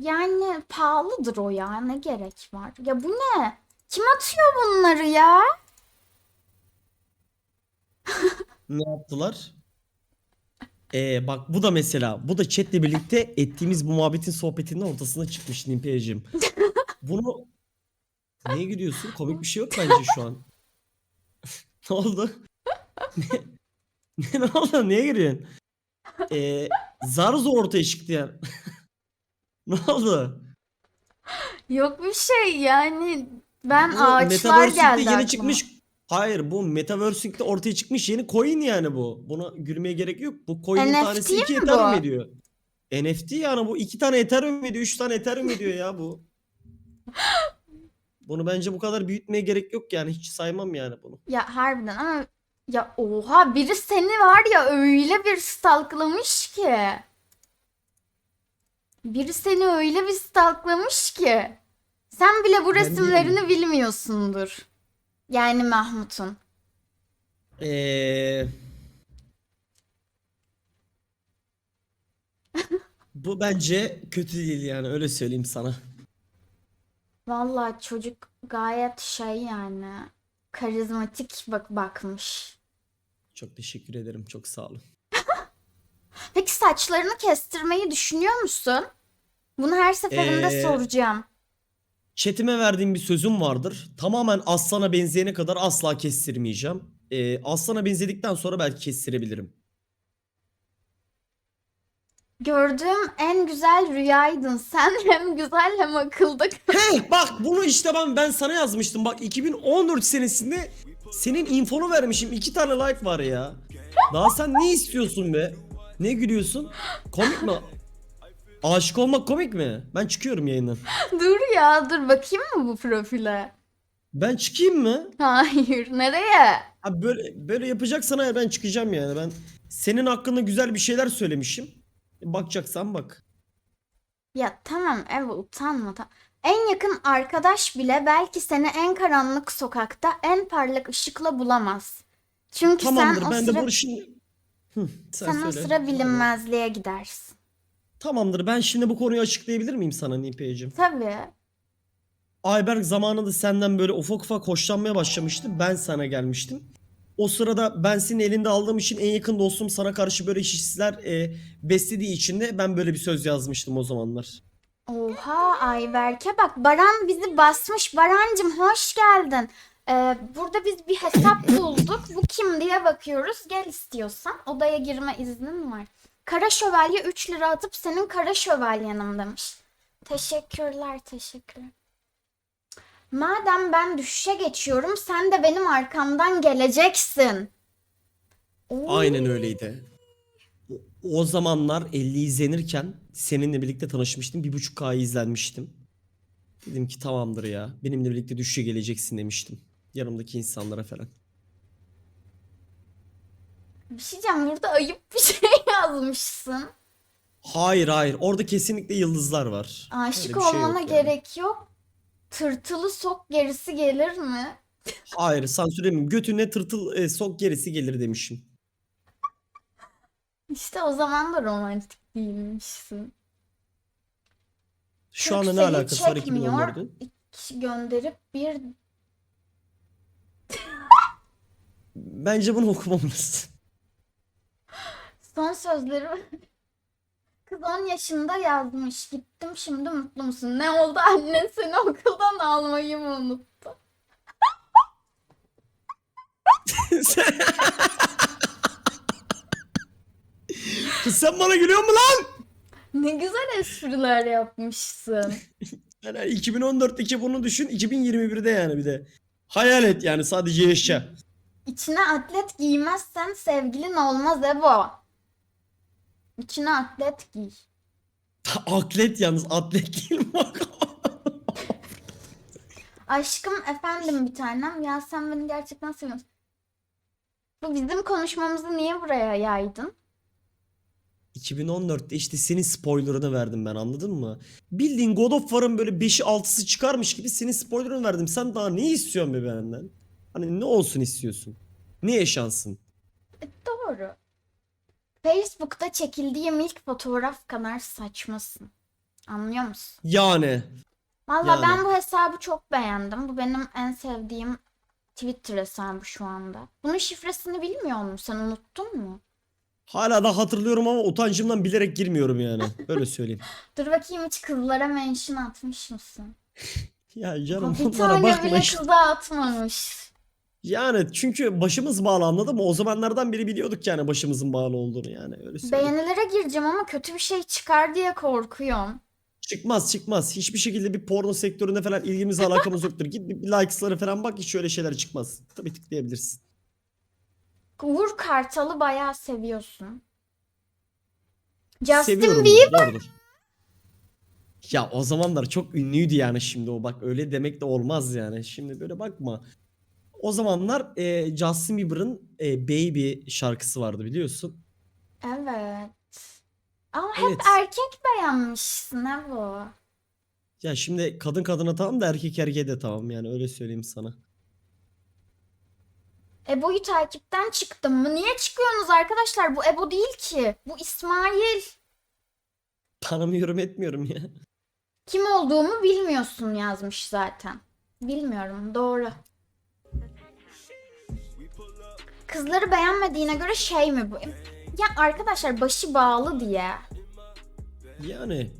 Yani pahalıdır o ya. Ne gerek var? Ya bu ne? Kim atıyor bunları ya? Ne yaptılar? Ee, bak bu da mesela bu da chatle birlikte ettiğimiz bu muhabbetin sohbetinin ortasına çıkmış Nimpeyciğim. Bunu niye gülüyorsun? Komik bir şey yok bence şu an. ne oldu? ne, ne, ne oldu? Niye gülüyorsun? Ee, zar zor ortaya çıktı yani. Ne oldu? Yok bir şey yani. Ben Bu ağaçlar Metaverse'de geldi yeni aklıma. çıkmış. Hayır bu Metaverse'de ortaya çıkmış yeni coin yani bu. Buna gülmeye gerek yok. Bu coin'in NFT tanesi 2 mi Ethereum bu? ediyor. NFT yani bu iki tane Ethereum ediyor, üç tane Ethereum ediyor ya bu. Bunu bence bu kadar büyütmeye gerek yok yani hiç saymam yani bunu. Ya harbiden ama ya oha biri seni var ya öyle bir stalklamış ki. Biri seni öyle bir stalklamış ki. Sen bile bu resimlerini bilmiyorsundur. Yani Mahmut'un. Ee... bu bence kötü değil yani öyle söyleyeyim sana. Vallahi çocuk gayet şey yani karizmatik bak bakmış. Çok teşekkür ederim çok sağ olun. Peki saçlarını kestirmeyi düşünüyor musun? Bunu her seferinde Ee, soracağım. Chatime verdiğim bir sözüm vardır. Tamamen aslana benzeyene kadar asla kestirmeyeceğim. Ee, aslana benzedikten sonra belki kestirebilirim. Gördüğüm en güzel rüyaydın. Sen hem güzel hem akılda. Heh bak bunu işte ben ben sana yazmıştım. Bak 2014 senesinde senin infonu vermişim. iki tane like var ya. Daha sen ne istiyorsun be? Ne gülüyorsun? Komik mi? Aşık olmak komik mi? Ben çıkıyorum yayından. Dur ya dur bakayım mı bu profile? Ben çıkayım mı? Hayır nereye? Abi böyle böyle yapacaksan eğer ben çıkacağım yani. Ben senin hakkında güzel bir şeyler söylemişim. Bakacaksan bak. Ya tamam evet utanma. ta- En yakın arkadaş bile belki seni en karanlık sokakta en parlak ışıkla bulamaz. Çünkü Tamamdır sen o ben sıra, de bunu şimdi... Hı, sen söyle. sıra bilinmezliğe gidersin. Tamamdır ben şimdi bu konuyu açıklayabilir miyim sana Nipeciğim? Tabii. Ayberk zamanında senden böyle ufak ufak hoşlanmaya başlamıştı. Ben sana gelmiştim. O sırada ben senin elinde aldığım için en yakın dostum sana karşı böyle hisler e, beslediği için de ben böyle bir söz yazmıştım o zamanlar. Oha Ayberk'e bak Baran bizi basmış. Barancım hoş geldin. Ee, burada biz bir hesap bulduk. Bu kim diye bakıyoruz. Gel istiyorsan. Odaya girme iznin var. Kara şövalye 3 lira atıp senin kara şövalyenim demiş. Teşekkürler teşekkürler. Madem ben düşüşe geçiyorum sen de benim arkamdan geleceksin. Aynen öyleydi. O, zamanlar 50 izlenirken seninle birlikte tanışmıştım. 1.5K'yı izlenmiştim. Dedim ki tamamdır ya. Benimle birlikte düşüşe geleceksin demiştim. Yanımdaki insanlara falan. Bir şey diyeceğim burada ayıp bir şey yazmışsın. Hayır hayır. Orada kesinlikle yıldızlar var. Aşık Öyle bir şey olmana yok yani. gerek yok. Tırtılı sok gerisi gelir mi? Hayır sansürlemeyeyim. Götüne tırtıl e, sok gerisi gelir demişim. İşte o zaman da romantik değilmişsin. Şu anda ne alakası var çekmiyor, 2014'ün? iki gönderip bir Bence bunu okumamalısın. Son sözleri Kız 10 yaşında yazmış. Gittim şimdi mutlu musun? Ne oldu annen seni okuldan almayı mı unuttu? Kız sen bana gülüyor mu lan? Ne güzel espriler yapmışsın. Yani 2014'teki bunu düşün 2021'de yani bir de. Hayal et yani sadece yaşa. İçine atlet giymezsen sevgilin olmaz Ebo. İçine atlet giy. Atlet yalnız atlet değil mi? Aşkım efendim bir tanem. Ya sen beni gerçekten seviyorsun. Bu bizim konuşmamızı niye buraya yaydın? 2014'te işte senin spoilerını verdim ben anladın mı? Bildiğin God of War'ın böyle 5'i 6'sı çıkarmış gibi senin spoilerını verdim. Sen daha ne istiyorsun be benden? Hani ne olsun istiyorsun? Ne yaşansın? Facebook'ta çekildiğim ilk fotoğraf kadar saçmasın. Anlıyor musun? Yani. Valla Yani. ben bu hesabı çok beğendim. Bu benim en sevdiğim Twitter hesabı şu anda. Bunun şifresini bilmiyor musun? Sen unuttun mu? Hala da hatırlıyorum ama utancımdan bilerek girmiyorum yani. Öyle söyleyeyim. Dur bakayım hiç kızlara mention atmış mısın? Ya canım bir bunlara tane bakma bile işte. kıza atmamış. Yani çünkü başımız bağlı anladın mı? O zamanlardan beri biliyorduk yani başımızın bağlı olduğunu yani öyle söyleyeyim. Beğenilere gireceğim ama kötü bir şey çıkar diye korkuyorum. Çıkmaz çıkmaz. Hiçbir şekilde bir porno sektöründe falan ilgimiz alakamız yoktur. Git bir likes'lara falan bak hiç şöyle şeyler çıkmaz. Tabii tıklayabilirsin. Uğur Kartal'ı bayağı seviyorsun. Justin Seviyorum Bieber doğrudur. Ya o zamanlar çok ünlüydü yani şimdi o bak öyle demek de olmaz yani. Şimdi böyle bakma. O zamanlar e, Justin Bieber'ın e, Baby şarkısı vardı biliyorsun. Evet. Ama hep Evet. erkek beğenmişsin ha bu. Ya şimdi kadın kadına tamam da erkek erkeğe de tamam yani öyle söyleyeyim sana. Ebo'yu takipten çıktım mı? Niye çıkıyorsunuz arkadaşlar? Bu Ebo değil ki. Bu İsmail. Tanımıyorum etmiyorum ya. Kim olduğumu bilmiyorsun yazmış zaten. Bilmiyorum doğru. Kızları beğenmediğine göre şey mi bu? Ya arkadaşlar başı bağlı diye. Yani